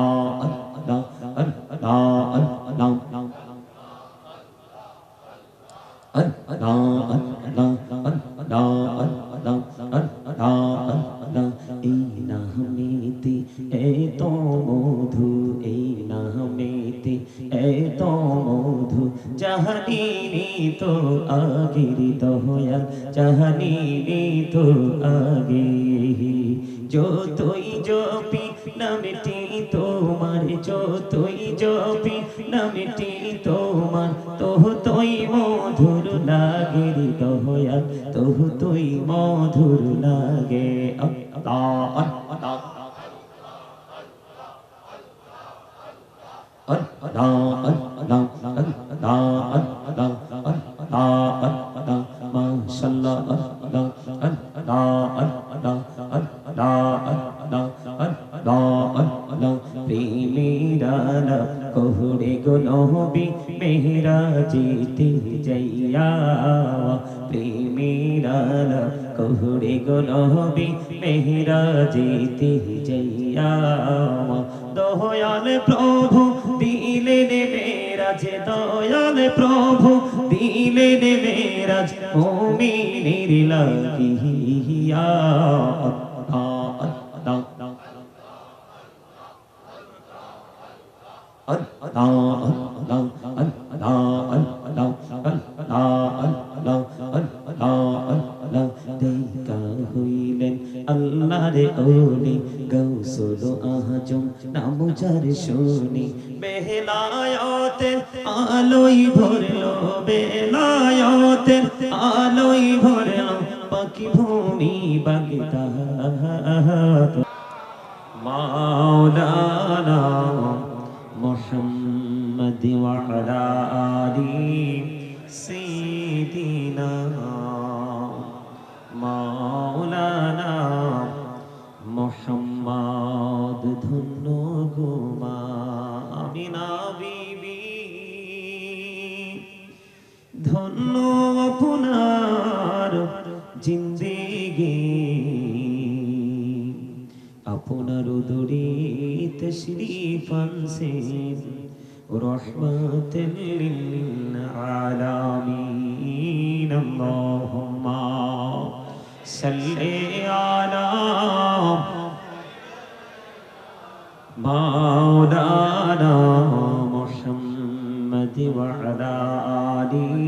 Oh. প্রেমিরানা কোহরে গো নহবি মেহরা জিতে যাইয়া প্রেমিরানা কোহরে গো নহবি মেহরা জিতে যাইয়া দহয়াল প্রভু প্রভু দিলেন মেরাজ মিনির লাগিয়া নাম যার শুনি। বেলায়তের আলোই ভরলো বেলায়তের আলোই ভরলো পাখি ভূমি বাগিতা। মাওলানা تشريفا سيد رحمة للعالمين. اللهم صل على مولانا محمد وعلى آله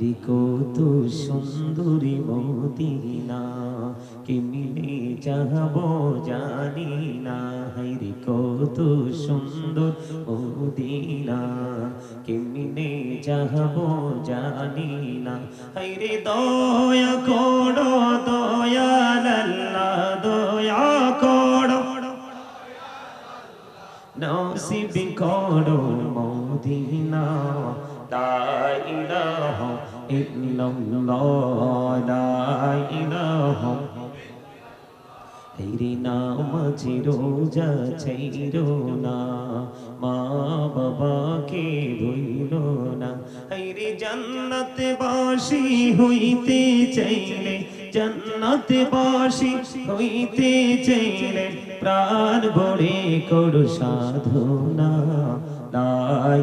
মেরি কত সুন্দরী মদিনা কেমনে যাব জানি না। হাইরে কত সুন্দর মদিনা কেমনে যাব জানি না। হাইরে দয়া করো দয়া লাল্লা দয়া করো। নসিব করো মদিনা لا إله إلا الله, لا إله. তেরি নাম চিরোজা চাইরো না মা বাবাকে ভুইল না। হরি জান্নাতে বাসি হইতে চাইলে, জান্নাতে বাসি হইতে চাইলে প্রাণ বড়ে করো সাধনা। লাই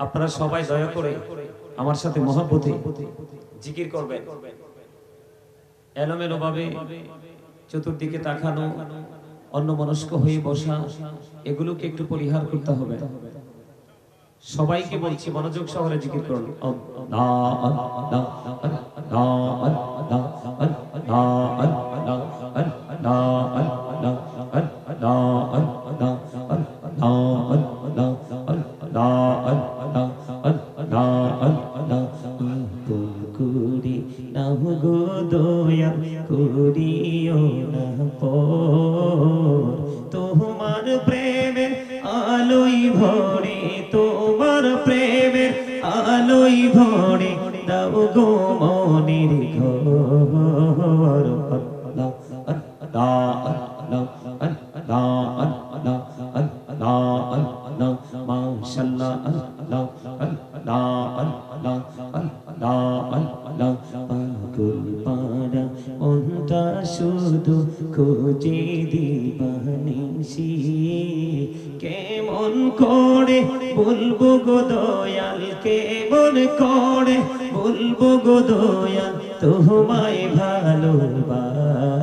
আপনারা সবাই দয়া করে আমার সাথে মহাব্বতে জিকির করবেন এলোমেলো ভাবে চতুর্দিকে তাকানো অন্য মনস্ক হয়ে বসা এগুলোকে একটু পরিহার করতে হবে সবাইকে বলছি মনোযোগ সহরে জিকির করুন আল্লাহ, নাম গো দয়া করিও না পর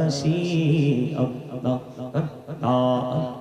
হাসি আল্লাহ আল্লাহ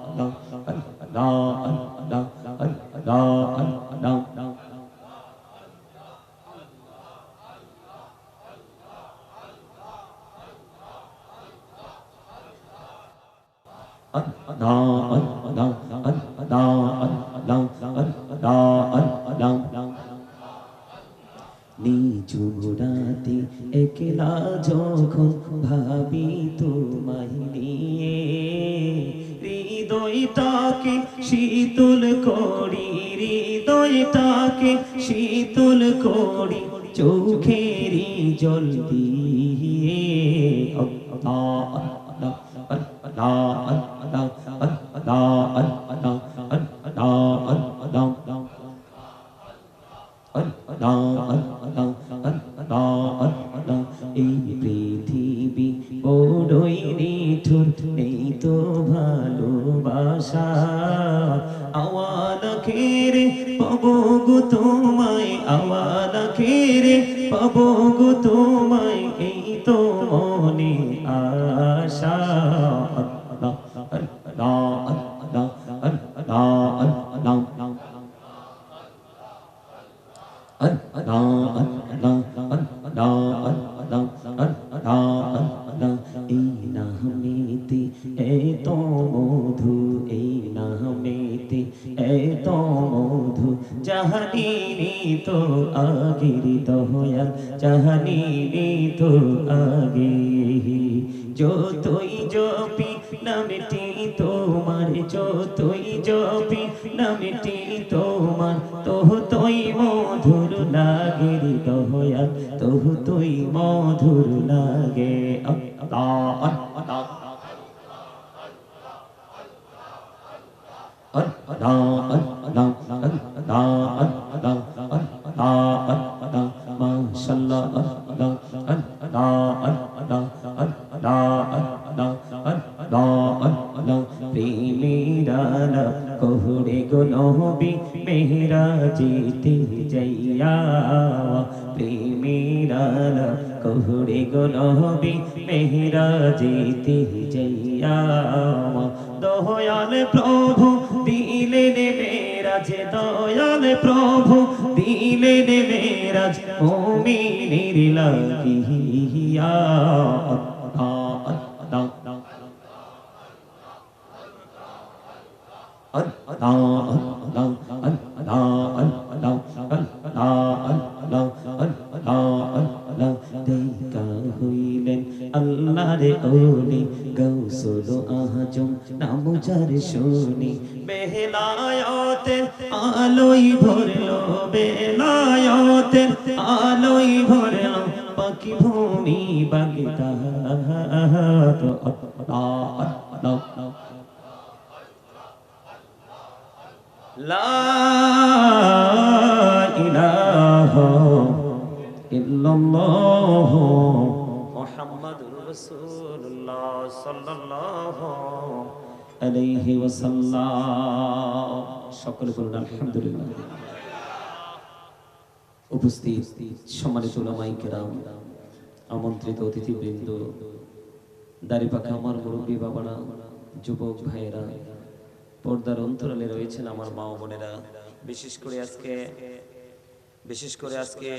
đo đo যতই জপি, নামটি তোমার, যতই জপি, নামটি তোমার। তোহ তুই মধুর লাগে রে দয়াল তোহ তুই মধুর লাগে আল্লাহ গো নহবি মেহরা জিতে যাইয়া দয়াল প্রভু দিলেন মেরাজ দয়াল প্রভু দিলেন মেরাজ মুমিনের লাগিয়া আল্লাহ আল্লাহ নাম শুনি। আলোই ভরলো বেলায়তের আলোই ভরলো পাখি ভূমি বাগিতা। লা ইলাহা সাল্লাল্লাহু আলাইহি ওয়াসাল্লাম। সকলে বলুন, আলহামদুলিল্লাহ। উপস্থিত সম্মানিত ওলামাই কেরাম, আমন্ত্রিত অতিথিবৃন্দ, দাড়ি পাখা আমার মুরব্বী বাবারা, যুবক ভাইয়েরা, পর্দার অন্তরালে রয়েছেন আমার মা বোনেরা। বিশেষ করে আজকে, বিশেষ করে আজকে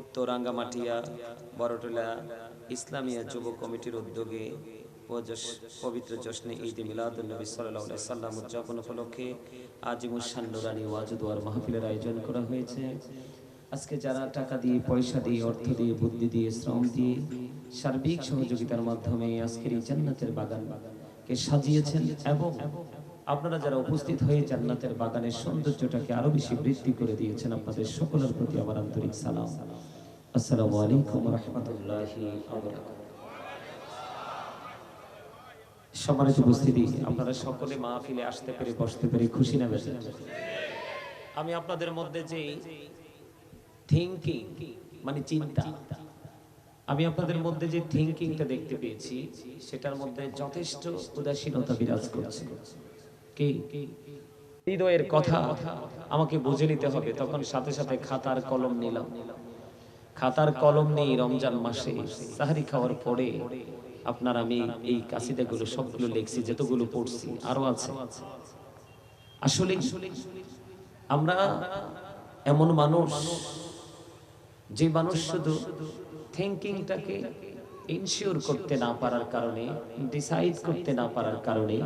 উত্তর রাঙ্গামাটিয়া বড়টোলা ইসলামিয়া যুব কমিটির উদ্যোগে পবিত্র জশ্নে ঈদ মিলাদুল নবী সাল্লাল্লাহু আলাইহি সাল্লাম উদযাপন উপলক্ষে আজিমুসান নুরানি ওয়াজুদুয়ার মাহফিলের আয়োজন করা হয়েছে। আজকে যারা টাকা দিয়ে, পয়সা দিয়ে, অর্থ দিয়ে, বুদ্ধি দিয়ে, শ্রম দিয়ে সার্বিক সহযোগিতার মাধ্যমে আজকের এই জান্নাতের বাগান কে সাজিয়েছেন এবং আপনারা যারা উপস্থিত হয়ে জান্নাতের বাগানের সৌন্দর্যটাকে আরও বেশি বৃদ্ধি করে দিয়েছেন, আপনাদের সকলের প্রতি আমার আন্তরিক সালাম। আসসালামু আলাইকুম রহমতুল্লাহি সম্মানিত উপস্থিতি, আপনারা সকলে মাহফিলে আসতে পেরে, বসতে পেরে খুশি না বেশি আমি আপনাদের মধ্যে যে থিঙ্কিং মানে চিন্তা, আমি আপনাদের মধ্যে যে থিঙ্কিংটা দেখতে পেয়েছি, সেটার মধ্যে যথেষ্ট উদাসীনতা বিরাজ করছে। কি? হৃদয়ের কথা আমাকে বুঝে নিতে হবে, তখন সাথে সাথে খাতার কলম নিলাম। খাতার কলম নেই রমজান মাসে, সাহারি খাওয়ার পরে আপনার আমি এই কাসিদাগুলো সবগুলো লিখছি, যতগুলো পড়ছি, আরও আছে। আসলে আমরা এমন মানুষ যে মানুষ শুধু থিঙ্কিংটাকে ইনশিওর করতে না পারার কারণে ডিসাইড করতে না পারার কারণে,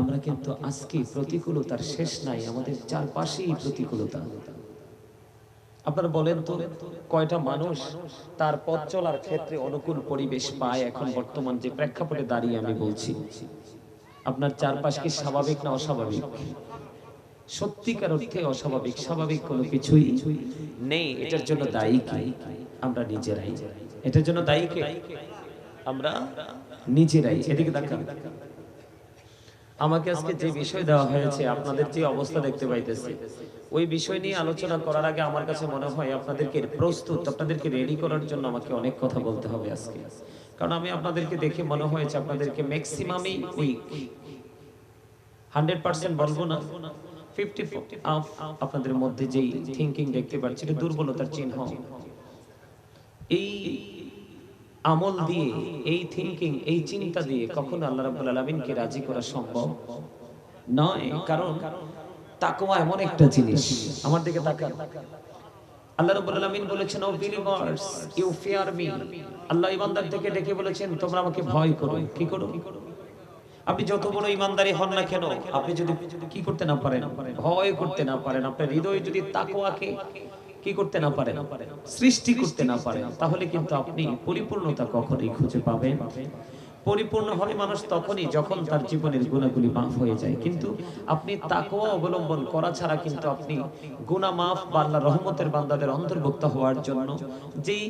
আমরা কিন্তু আজকে প্রতিকূলতার শেষ নাই, আমাদের চারপাশেই প্রতিকূলতা। আপনারা বলেন তো, কয়টা মানুষ তার পথ চলার ক্ষেত্রে অনুকূল পরিবেশ পায় এখন বর্তমান যে প্রেক্ষাপটে দাঁড়িয়ে আমি বলছি? আপনার চারপাশ কি স্বাভাবিক না অস্বাভাবিক? সত্যিকার অর্থে অস্বাভাবিক, স্বাভাবিক কোনো কিছুই নেই, এটার জন্য দায়ী কি? আমরা নিজেরাই। এটার জন্য দায়ী কে? আমরা নিজেরাই। এদিকে দেখান আমাকে আজকে যে বিষয় দেওয়া হয়েছে, আপনাদের যে অবস্থা দেখতে পাইতেছি। ওই বিষয় নিয়ে আলোচনা করার আগে আমার কাছে মনে হয় আপনাদেরকে প্রস্তুত, আপনাদেরকে রেডি করার জন্য আমাকে অনেক কথা বলতে হবে আজকে। কারণ আমি আপনাদেরকে দেখে মনে হয়েছে আপনাদেরকে ম্যাক্সিমামই উইক হান্ড্রেড পার্সেন্ট বলব না। ফিফটি আপনাদের মধ্যে যেই থিঙ্কিং দেখতে পাচ্ছি, এটা দুর্বলতার চিহ্ন। এই আমল দিয়ে, এই থিঙ্কিং এই চিন্তা দিয়ে কখনো আল্লাহ রাজি করা সম্ভব নয়। কারণ তাকওয়া এমন একটা জিনিস। আমার দিকে তাকান। আল্লাহ রাব্বুল আলামিন বলেছেন O believers you fear me Allah ইমানদার থেকে ডেকে বলেছেন তোমরা আমাকে ভয় করো। কি করো? আপনি যত বড় ইমানদারি হন না কেন আপনি যদি কি করতে না পারেন ভয় করতে না পারেন আপনার হৃদয়ে যদি তাকওয়াকে কি করতে না পারেন সৃষ্টি করতে না পারেন তাহলে কিন্তু আপনি পরিপূর্ণতা কখনোই খুঁজে পাবেন। পরিপূর্ণ হয় মানুষ তখনই, যখন তার জীবনের গুণাগুলি মাফ হয়ে যায়। কিন্তু আপনি তাকওয়া অবলম্বন করা ছাড়া কিন্তু আপনি গুনাহ মাফ বা রহমতের বান্দাদের অন্তর্ভুক্ত হওয়ার জন্য যেই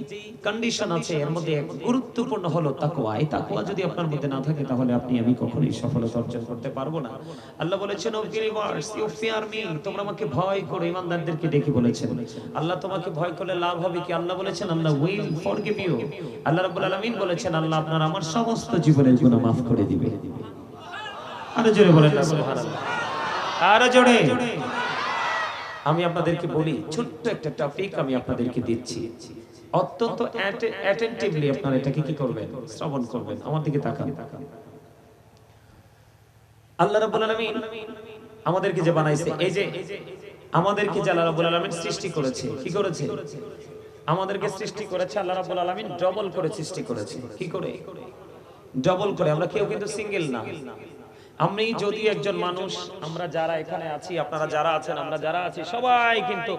কন্ডিশন আছে, এর মধ্যে গুরুত্বপূর্ণ হলো তাকওয়া। এই তাকওয়া যদি আপনার মধ্যে না থাকে, তাহলে আপনি আমি কখনোই সফলতা অর্জন করতে পারব না। আল্লাহ বলেছেন, O believers you fear me তোমরা আমাকে ভয় করো। ইমানদারদেরকে ডেকে বলেছেন, আল্লাহ তোমাকে ভয় করলে লাভ হবে কি? আল্লাহ বলেছেন, আল্লাহ উইল ফরগিভ ইউ আল্লাহ রাব্বুল আলামিন বলেছেন, আল্লাহ আপনার আমার সমস্ত জীবনের গুনাহ মাফ করে দিবে। আরও জোরে বলেন আরও জোরে। আমি আপনাদেরকে বলি, ছোট্ট একটা টপিক আমি আপনাদেরকে দিচ্ছি। অত্যন্ত অ্যাটেন্টিভলি আপনারা এটাকে কি করবেন? শ্রবণ করবেন। আমার দিকে তাকান। আল্লাহ রাব্বুল আলামিন আমাদেরকে যে বানাইছে, এই যে আমাদেরকে যে আল্লাহ রাব্বুল আলামিন সৃষ্টি করেছে, কি করেছে? আমাদেরকে সৃষ্টি করেছে, আল্লাহ রাব্বুল আলামিন ডবল করে সৃষ্টি করেছে। কি করে? ডবল করে আমরা কেউ কিন্তু সিঙ্গেল না। আমি যদি একজন মানুষ আমরা যারা এখানে আছি আপনারা যারা আছেন আমরা যারা আছি সবাই কিন্তু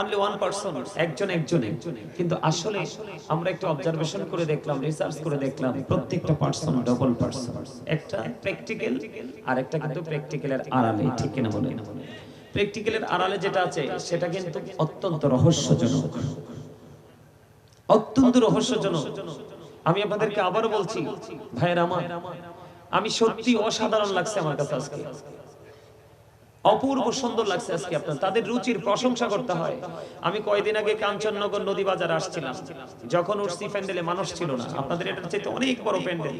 অনলি ওয়ান পার্সন একজন একজনে। কিন্তু আসলে আমরা একটু অবজারভেশন করে দেখলাম রিসার্চ করে দেখলাম প্রত্যেকটা পার্সন ডবল পার্সন একটা প্র্যাকটিক্যাল আর একটা কিন্তু প্র্যাকটিক্যালের আড়ালে ঠিক কিনা বলেন? প্র্যাকটিক্যালের আড়ালে যেটা আছে সেটা কিন্তু অত্যন্ত রহস্যজনক। অত্যন্ত রহস্যজনক। আমি আপনাদেরকে আবারও বলছি, ভাইয়ের আমার, আমি সত্যি অসাধারণ লাগছে আমার কাছে আজকে। অপূর্ব সুন্দর লাগছে আজকে আপনার। তাদের রুচির প্রশংসা করতে হয়। আমি কয়দিন আগে কাঞ্চননগর নদী বাজার আসছিলাম। যখন উঠছি প্যান্ডেলে মানুষ ছিল না, আপনাদের এটার চাইতে অনেক বড় প্যান্ডেল।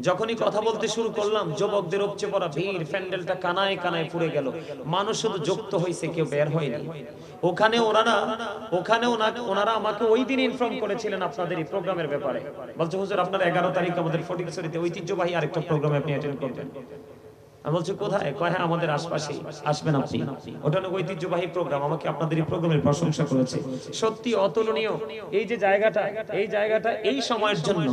যখনই কথা বলতে শুরু করলাম, যুবকদের উপচে পড়া ভিড়, প্যান্ডেলটা কানায় কানায় পুড়ে গেল। মানুষ শুধু যুক্ত হয়েছে কেউ বের হয়নি। ওখানে ওনারা ওখানে ওনারা আমাকে ওই দিন ইনফর্ম করেছিলেন আপনাদের এই প্রোগ্রামের ব্যাপারে। বলছে, হুজুর, আপনার এগারো তারিখ আমাদের ফটিকছড়িতে ঐতিহ্যবাহী আরেকটা প্রোগ্রামে আপনি অ্যাটেন্ড করবেন। আমি বলছি, কোথায়? কয় হ্যাঁ আমাদের আশপাশে আসবেন আপনি। ওটা অনেক ঐতিহ্যবাহী প্রোগ্রাম আমাকে আপনাদের এই প্রোগ্রামের প্রশংসা করেছে। সত্যি অতুলনীয়। এই যে জায়গাটা, এই জায়গাটা এই সময়ের জন্য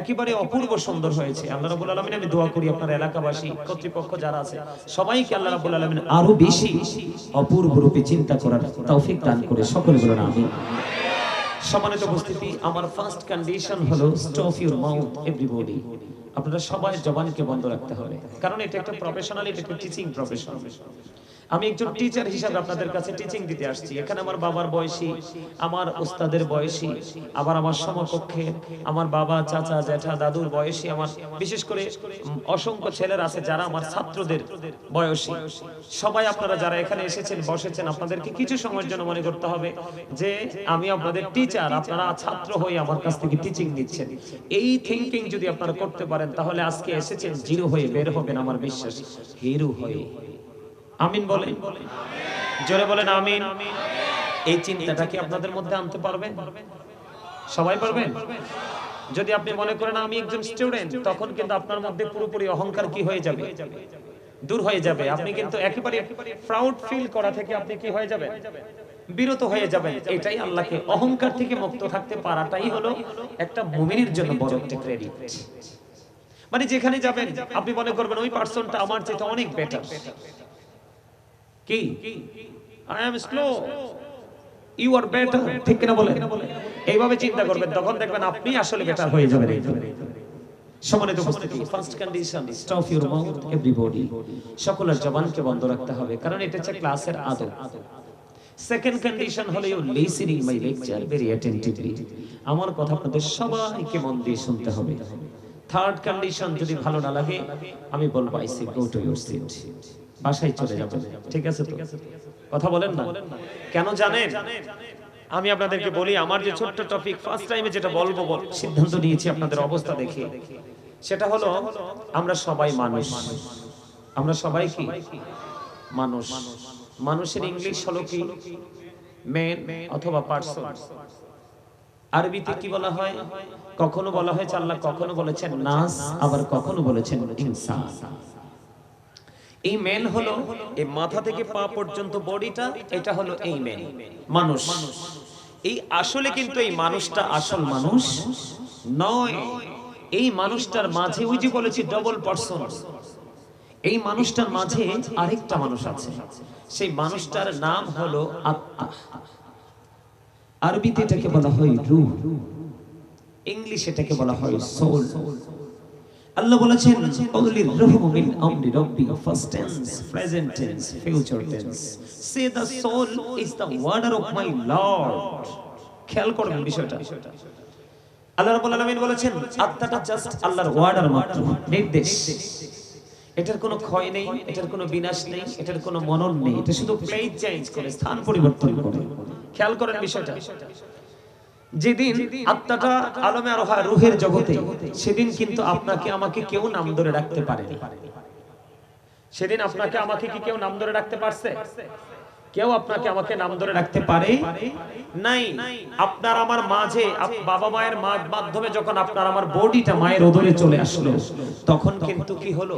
একেবারে অপূর্ব সুন্দর হয়েছে। আল্লাহ রাব্বুল আলামিন, আমি দোয়া করি আপনার এলাকাবাসী, কর্তৃপক্ষ যারা আছে, সবাইকে আল্লাহ রাব্বুল আলামিন আরও বেশি অপূর্ব রূপে চিন্তা করার তৌফিক দান করে সকলে বলেন আমিন। সম্মানিত উপস্থিতি, আমার ফার্স্ট কন্ডিশন হলো স্টপ ইউর মাউথ এভরিবডি আপনারা সবাই জবানকে বন্ধ রাখতে হবে। কারণ এটা একটা প্রফেশনাল এটা একটা টিচিং প্রফেশন আমি একজন টিচার হিসাবে আপনাদের কাছে টিচিং দিতে আসছি। এখানে আমার বাবার বয়সী, আমার ওস্তাদের বয়সী, আবার আমার সমকক্ষে আমার বাবা, চাচা, জ্যাঠা, দাদুর বয়সী, আমার বিশেষ করে অসংখ্য ছেলেরা আছে যারা আমার ছাত্রদের বয়সী। সবাই আপনারা যারা এখানে এসেছেন, বসেছেন, আপনাদেরকে কিছু সময়ের জন্য মনে করতে হবে যে আমি আপনাদের টিচার আপনারা ছাত্র হয়ে আমার কাছ থেকে টিচিং নিচ্ছেন। এই থিংকিং যদি আপনারা করতে পারেন, তাহলে আজকে এসেছেন, জিরো হয়ে বের হবেন আমার বিশ্বাস। হিরো হয়ে। আমিন বলেন জোরে বলেন আমিন। এই চিন্তাটা কি আপনাদের মধ্যে আনতে পারবেন সবাই পারবেন যদি আপনি মনে করেন আমি একজন স্টুডেন্ট তখন কিন্তু আপনার মধ্যে পুরোপুরি অহংকার কি হয়ে যাবে? দূর হয়ে যাবে। আপনি কিন্তু একেবারে প্রাউড ফিল করা থেকে আপনি কি হয়ে যাবেন? বিরত হয়ে যাবেন। এটাই আল্লাহকে অহংকার থেকে মুক্ত থাকতে পারাটাই হলো একটা মুমিনের জন্য বড় একটা ক্রেডিট মানে যেখানে যাবেন, আপনি মনে করবেন ওই পার্সনটা আমার চেয়ে অনেক বেটার কি I am slow you are better ঠিক কিনা বলেন? এইভাবে চিন্তা করবেন, তখন দেখবেন আপনি আসলে বেটার হয়ে যাবেন সম্মানিত উপস্থিতি। First condition stop your mouth everybody সকলের জবানকে বন্ধ রাখতে হবে, কারণ এটা হচ্ছে ক্লাসের আদব। সেকেন্ড কন্ডিশন হলো you listening my lecture very attentively আমার কথা আপনাদের সবাইকে মন দিয়ে শুনতে হবে। থার্ড কন্ডিশন যদি ভালো না লাগে, আমি বলব I say go to your seat বাসায় চলে যাবেন ঠিক আছে তো? কথা বলেন না? কেন জানেন? আমি আপনাদেরকে বলি আমার যে ছোট্ট টপিক ফার্স্ট টাইমে যেটা বলব বল- সিদ্ধান্ত নিয়েছি আপনাদের অবস্থা দেখে। সেটা হলো আমরা সবাই মানুষ। আমরা সবাই কি? মানুষ। মানুষের ইংলিশ হলো কি? মেন অথবা পার্সন আরবিতে কি বলা হয়? কখনো বলা হয় আল্লাহ কখনো বলেছেন নাস আবার কখনো বলেছেন ইনসান। এই মেন হলো এই মাথা থেকে পা পর্যন্ত বডিটা, এটা হলো এই মেন মানুষ। এই আসলে কিন্তু এই মানুষটা আসল মানুষ নয়। এই মানুষটার মাঝে, ওই যে বলেছি ডবল পার্সন এই মানুষটার মাঝে আরেকটা মানুষ আছে। সেই মানুষটার নাম হলো আত্মা আরবিতে এটাকে বলা হয় রূহ। ইংলিশে এটাকে বলা হয় সোল। আল্লাহ বলেছেন অলির রহমু মিন আমরি রাব্বি first tense present tense future tense say the soul is the order of my lord. খেয়াল করবেন বিষয়টা। আল্লাহ রাব্বুল আলামিন বলেছেন আত্মাটা জাস্ট আল্লাহর ওয়ার্ডার মাত্র নির্দেশ। এটার কোনো ক্ষয় নেই এটার কোনো বিনাশ নেই এটার কোনো মনন নেই। এটা শুধু প্লেস চেঞ্জ করে স্থান পরিবর্তন করে। খেয়াল করেন বিষয়টা। যেদিন আত্মাটা আলমে আর হয় রুহের জগতে, সেদিন কিন্তু আপনাকে আমাকে কেউ নাম ধরে রাখতে পারেনি। সেদিন আপনাকে আমাকে কি কেউ নাম ধরে রাখতে পারছে? কেউ আপনাকে আমাকে নাম ধরে রাখতে পারে নাই। আপনার আমার মাঝে বাবা মায়ের মাধ্যমে যখন আপনার আমার বডিটা মায়ের ওদরে চলে আসলো, তখন কিন্তু কি হলো?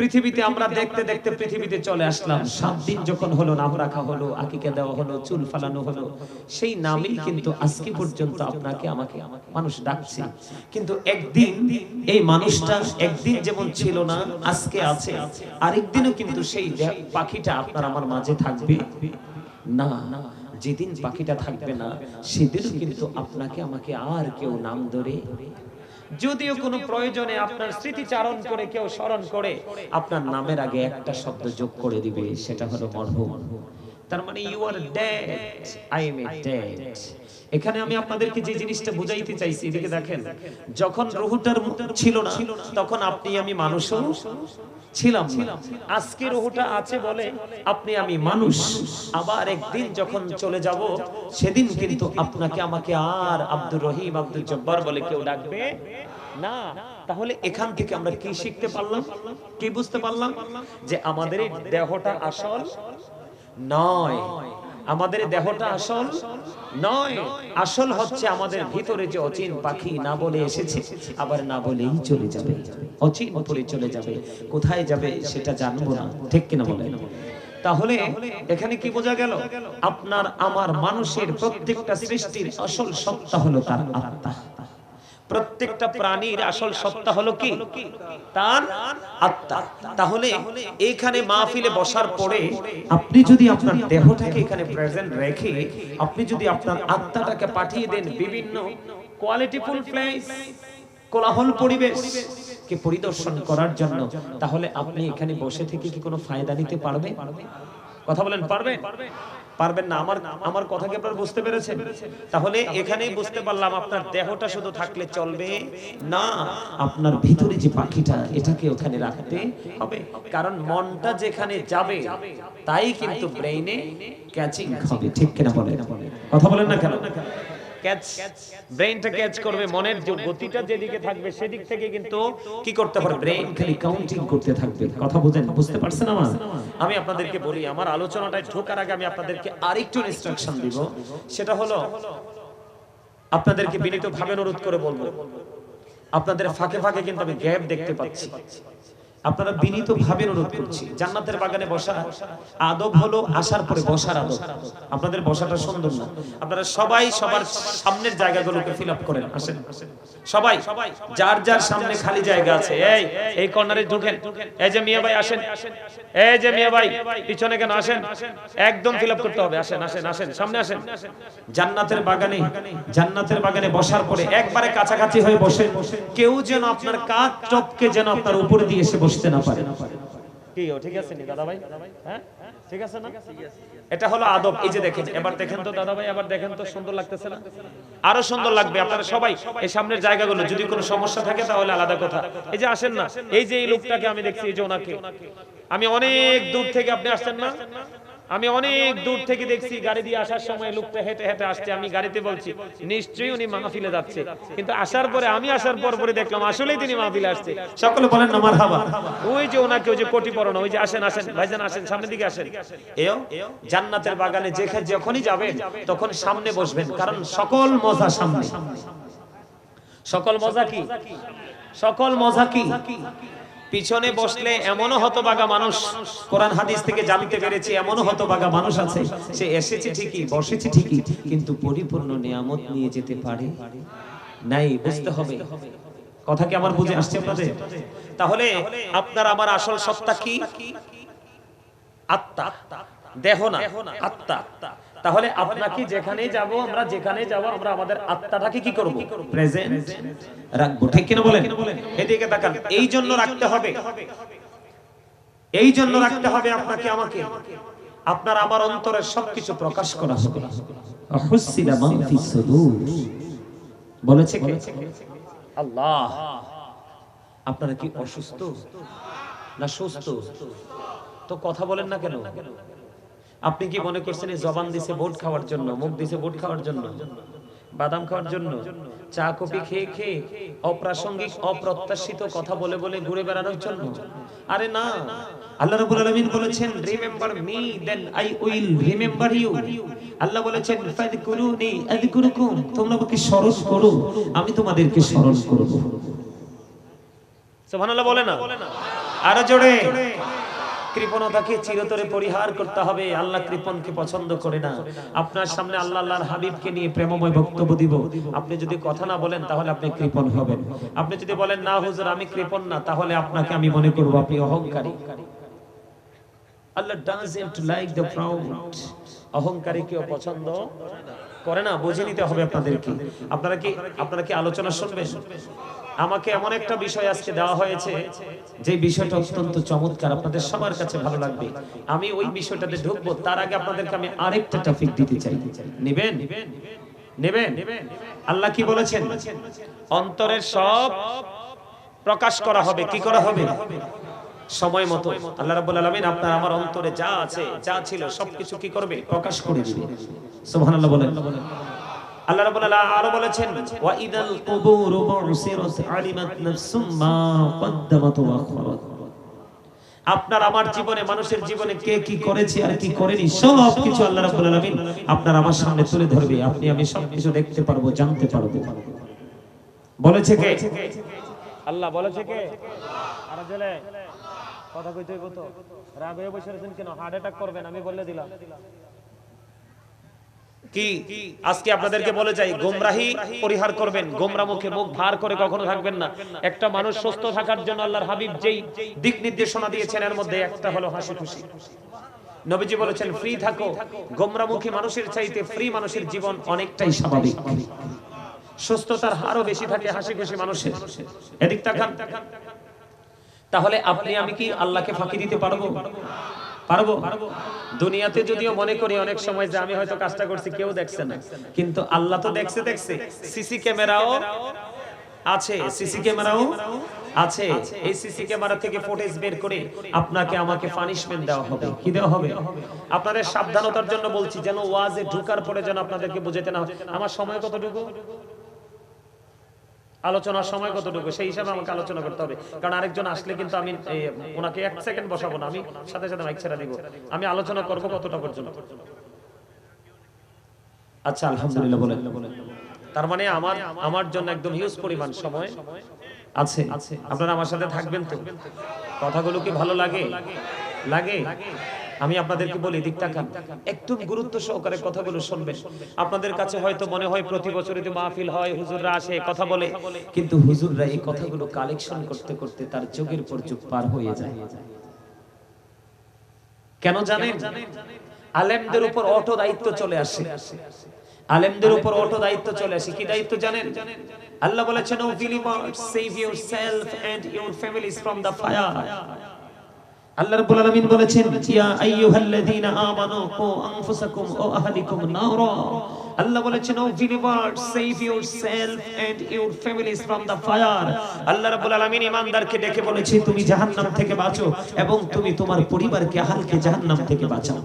পৃথিবীতে আমরা দেখতে দেখতে পৃথিবীতে চলে আসলাম। সাত দিন যখন হলো, নাম রাখা হলো, আকিকে দেওয়া হলো, চুল ফালানো হলো, সেই নামেই কিন্তু আজকে পর্যন্ত আপনাকে, আমাকে মানুষ ডাকছে। কিন্তু একদিন এই মানুষটা একদিন যেমন ছিল না, আজকে আছে। আরেকদিনও কিন্তু সেই পাখিটা আপনার আমার মাঝে থাকবে। না, যেদিন পাখিটা থাকবে না, সেদিনও কিন্তু আপনাকে, আমাকে আর কেউ নাম ধরে যদিও কোনো প্রয়োজনে আপনার স্মৃতিচারণ করে কেউ স্মরণ করে, আপনার নামের আগে একটা শব্দ যোগ করে দিবে, সেটা হলো মরহুম। তার মানে you are dead I am a dead এখানে আমি আপনাদেরকে যে জিনিসটা বুঝাইতে চাইছি এদিকে দেখেন যখন রুহুটার ছিল না তখন আপনি আমি মানুষও ছিলাম আজকে রুহুটা আছে বলে আপনি আমি মানুষ। আবার একদিন যখন চলে যাব সেদিন কিন্তু আপনাকে আমাকে আর আব্দুর রহিম আব্দুল জব্বার বলে কেউ ডাকবে? না। তাহলে এখান থেকে আমরা কি শিখতে পারলাম? কি বুঝতে পারলাম? যে আমাদের দেহটা আসল নয়। আমাদের দেহটা আসল নয়। আসল হচ্ছে আমাদের ভিতরে যে অচিন পাখি না বলে এসেছে, আবার না বলেই চলে যাবে। অচিন পরে চলে যাবে। কোথায় যাবে সেটা জানব না। ঠিক কিনা বলে তাহলে এখানে কি বোঝা গেল? আপনার, আমার, মানুষের প্রত্যেকটা সৃষ্টির আসল সত্তা হলো তার আত্মা। প্রত্যেকটা প্রাণীর আসল সত্তা হলো কি? তার আত্মা। তাহলে এইখানে মাহফিলে বসার পরে আপনি যদি আপনার দেহটাকে এখানে প্রেজেন্ট রেখে আপনি যদি আপনার আত্মাটাকে পাঠিয়ে দেন বিভিন্ন কোয়ালিটিফুল প্লেস কোলাহল পরিবেশ কে পরিদর্শন করার জন্য, তাহলে আপনি এখানে বসে থেকে কি কোনো ফায়দা নিতে পারবে কথা বলেন, পারবেন? পারবেন না। আমার আমার কথা কি আপনারা বুঝতে পেরেছেন? তাহলে এখানেই বুঝতে পারলাম আপনার দেহটা শুধু থাকলে চলবে। না, আপনার ভিতরে যে পাখিটা, এটাকে ওখানে রাখতে হবে। কারণ মনটা যেখানে যাবে, তাই কিন্তু ব্রেইনে ক্যাচিং হবে। ঠিক কিনা বলেন? কথা বলেন না কেন? ক্যাচ ব্রেইনটা ক্যাচ করবে মনের যে গতিটা যেদিকে থাকবে সেদিক থেকে কিন্তু কি করতে ব্রেইন খালি কাউন্টিং করতে থাকবে। কথা বুঝেন বুঝতে পারছেন আমার? আমি আপনাদেরকে বলি আমার আলোচনাটায় ঢোকার আগে আমি আপনাদেরকে আরেকটু ইনস্ট্রাকশন দিব। সেটা হলো আপনাদেরকে বিনীত ভাবে অনুরোধ করে বলব আপনাদের ফাঁকে ফাঁকে কিন্তু আমি গ্যাপ দেখতে পাচ্ছি। আপনারা বিনীত ভাবে অনুরোধ করছি, জান্নাতের বাগানে বসা আদব হলো আসার পরে বসার আদব। আপনাদের বসাটা সুন্দর না। আপনারা সবাই সবার সামনের জায়গাগুলোকে ফিল আপ করেন, আসেন। সবাই, যার যার সামনে খালি জায়গা আছে, এই এই কর্নারে ঢুকেন। এই যে মিয়া ভাই, আসেন। এই যে মিয়া ভাই, পিছনে কেন আসেন? একদম ফিল আপ করতে হবে, আসেন আসেন আসেন, সামনে আসেন। জান্নাতের বাগানে জান্নাতের বাগানে বসার পরে একবারে কাছাকাছি হয়ে বসে কেউ যেন আপনার কাজ চপকে যেন আপনার উপরে দিয়ে এসে বসতে না পারে। হ্যাঁ? এটা আদব। এই যে দেখেন, এবার দেখেন তো দাদা ভাই আবার দেখেন তো সুন্দর লাগতেছে না? সুন্দর লাগবে। সবাই এই সামনের জায়গাগুলো, যদি কোনো সমস্যা থাকে তাহলে আলাদা কথা। এই যে আসেন না, এই যে এই লোকটাকে আমি দেখছি, এই যে ওনাকে। আমি অনেক দূর থেকে আপনি আসছেন না? আমি অনেক দূর থেকে দেখছি গাড়ি দিয়ে আসার সময় লোকটা হেঁটে হেঁটে আসছে আমি গাড়িতে বলছি নিশ্চয়ই উনি মাহফিলে যাচ্ছে। কিন্তু আসার পরে আমি আসার পর পরে দেখলাম আসলেই তিনি মাহফিলে আসছে। সকলে বলেন না মারহাবা ওই যে ওনাকে ওই যে কোটি পরনো ওই যে আসেন আসেন ভাইজান আসেন সামনের দিকে আসেন। এও জান্নাতের বাগানে যেখানে যখনই যাবেন তখন সামনে বসবেন কারণ সকল মজা সামনে। সকল মজা কি? সকল মজা কি? পিছনে বসলে এমনও হতবাগা মানুষ। কোরআন হাদিস থেকে জানতে পেরেছি এমনও হতবাগা মানুষ আছে। সে এসেছে ঠিকই, বসেছে ঠিকই, কিন্তু পরিপূর্ণ নিয়ামত নিয়ে যেতে পারে নাই, বুঝতে হবে। কথা কি আমার বুঝে আসছে আপনাদের? তাহলে আপনার আমার আসল সত্তা কি? আত্মা। দেহ না, আত্মা। তাহলে আপনাকে যেখানে যাব আমরা যেখানে যাব আমরা আমাদের আত্মাটাকে কি করব? প্রেজেন্ট রাখব। ঠিক কিনা বলেন? এদিকে তাকান। এই জন্য রাখতে হবে। এই জন্য রাখতে হবে আপনাকে আমাকে। আপনার আমার অন্তরের সবকিছু প্রকাশ করা হবে। হুসিলা মান ফিস সুদূর। বলেছে কে? আল্লাহ। আপনারা কি অসুস্থ? না সুস্থ? তো কথা বলেন না কেন? আপনি কি মনে করছেন এই জবান দিছে ভোট খাওয়ার জন্য মুখ দিছে ভোট খাওয়ার জন্য? বাদাম খাওয়ার জন্য? চা কফি খেয়ে খেয়ে অপ্রাসঙ্গিক অপ্রত্যাশিত কথা বলে বলে ঘুরে বেড়ানোর জন্য? আরে না। আল্লাহ রাব্বুল আলামিন বলেছেন remember me then I will remember you আল্লাহ বলেছেন ফাযকুরুনি আযকুরুকুম তোমরা আমাকে স্মরণ করো আমি তোমাদেরকে স্মরণ করব। সুবহানাল্লাহ বলে না? আরও জোরে। কৃপণতাকে চিরতরে পরিহার করতে হবে। আল্লাহ কৃপণকে পছন্দ করে না। আপনার সামনে আল্লাহ আল্লাহর হাবিবকে নিয়ে প্রেমময় বক্তব্য দিব। আপনি যদি কথা না বলেন, তাহলে আপনি কৃপণ হবেন। আপনি যদি বলেন, না হুজুর, আমি কৃপণ না, তাহলে আপনাকে আমি মনে করব আপনি অহংকারী। আল্লাহ ডাজন্ট লাইক দ্য প্রাউড অহংকারী কেউ পছন্দ করে না। বুঝে নিতে হবে আপনাদেরকে। আপনারা কি আপনারা কি আলোচনা শুনবেন? আমাকে এমন একটা বিষয় আজকে দেওয়া হয়েছে, যে বিষয়টা অত্যন্ত চমৎকার আপনাদের সবার কাছে ভালো লাগবে। আমি ওই বিষয়টাতে ঢুকবো, তার আগে আপনাদেরকে আমি আরেকটা টপিক দিতে চাই। নেবেন? নেবেন? আল্লাহ কি বলেছেন? অন্তরের সব প্রকাশ করা হবে, কি করা হবে? সময় মতো। আল্লাহ রাব্বুল আলামিন আপনার আমার অন্তরে যা আছে, যা ছিল, সবকিছু কি করবে? প্রকাশ করে দিবে। সুবহানাল্লাহ বলেন। আল্লাহ রাব্বুল আলামিন আরও বলেছেন, ওয়া ইদাল কুবুর বুসিরাত আলিমাত নাফসুম মা কদ্দামাত ওয়া আখরাত আপনার আমার জীবনে, মানুষের জীবনে কে কি করেছে আর কি করেনি সব কিছু আল্লাহ রাব্বুল আলামিন আপনার আমার সামনে তুলে ধরবে। আপনি, আমি সব কিছু দেখতে পারব, জানতে পারব। বলেছে কে? আল্লাহ বলেছে কে? আর জেলে, কথা কইতে হইব তো। রাগ বসে রয়েছেন কেন? হার্ট অ্যাটাক করবেন, আমি বলে দিলাম। কি? আজকে আপনাদেরকে বলে যাই, গোমরাহি পরিহার করবেন, গোমরা মুখে মুখ ভার করে কখনো থাকবেন না। একটা মানুষ সুস্থ থাকার জন্য আল্লাহর হাবিব যেই দিক নির্দেশনা দিয়েছেন, এর মধ্যে একটা হলো হাসি খুশি। নবীজি বলেছেন, ফ্রি থাকো। গোমরামুখী মানুষের চাইতে ফ্রি মানুষের জীবন অনেকটাই স্বাভাবিক। সুস্থতার হারও বেশি থাকে হাসি খুশি মানুষের। এদিক তাকান তাহলে আপনি আমি কি আল্লাহকে ফাঁকি দিতে পারব? পারব? দুনিয়াতে যদিও মনে করি অনেক সময় যে আমি হয়তো কাজটা করছি, কেউ দেখছে না। কিন্তু আল্লাহ তো দেখছে দেখছে। সিসি ক্যামেরাও আছে, সিসি ক্যামেরাও আছে। এই সিসি ক্যামেরা থেকে ফুটেজ বের করে আপনাকে আমাকে পানিশমেন্ট দেওয়া হবে। কি দেওয়া হবে? আপনাদের সাবধানতার জন্য বলছি, যেন ওয়াজে ঢুকার পরে যেন আপনাদেরকে বুঝাতে না আমার সময় কতটুকু? আলোচনার সময় কতটুকু? সেই হিসাবে আমাকে আলোচনা করতে হবে। কারণ আরেকজন আসলে কিন্তু আমি ওনাকে এক সেকেন্ড বসাবো না। আমি সাথে সাথে মাইক ছেড়ে দিব। আমি আলোচনা করব কতটা পর্যন্ত? আচ্ছা আলহামদুলিল্লাহ বলেন। তার মানে আমার আমার জন্য একদম হিউজ পরিমাণ সময় আছে। আপনারা আমার সাথে থাকবেন তো? কথাগুলো কি ভালো লাগে? লাগে? আমি আপনাদেরকে বলি দিক তাকান একটু গুরুত্ব সহকারে কথাগুলো শুনবেন। আপনাদের কাছে হয়তো মনে হয় প্রতি বছরই তো মাহফিল হয়, হুজুররা আসে, কথা বলে। কিন্তু হুজুররা এই কথাগুলো কালেকশন করতে করতে তার যুগের পর যুগ পার হয়ে যায়। কেন জানেন? আলেমদের উপর অটো দায়িত্ব চলে আসে। আলেমদের উপর অটো দায়িত্ব চলে আসে। কি দায়িত্ব জানেন? আল্লাহ বলেছেন O believers save yourself and your families from the fire আল্লাহ রাব্বুল আলামিন বলেছেন, ইয়া আইয়ুহাল্লাযীনা আমানু কু আনফুসাকুম ওয়া আহলিকুম নারা। আল্লাহ বলেছেন, O believer save yourself and your families from the fire আল্লাহ রাব্বুল আলামিন ঈমানদারকে ডেকে বলেছেন, তুমি জাহান্নাম থেকে বাঁচো এবং তুমি তোমার পরিবারকে, আহলকে জাহান্নাম থেকে বাঁচাও।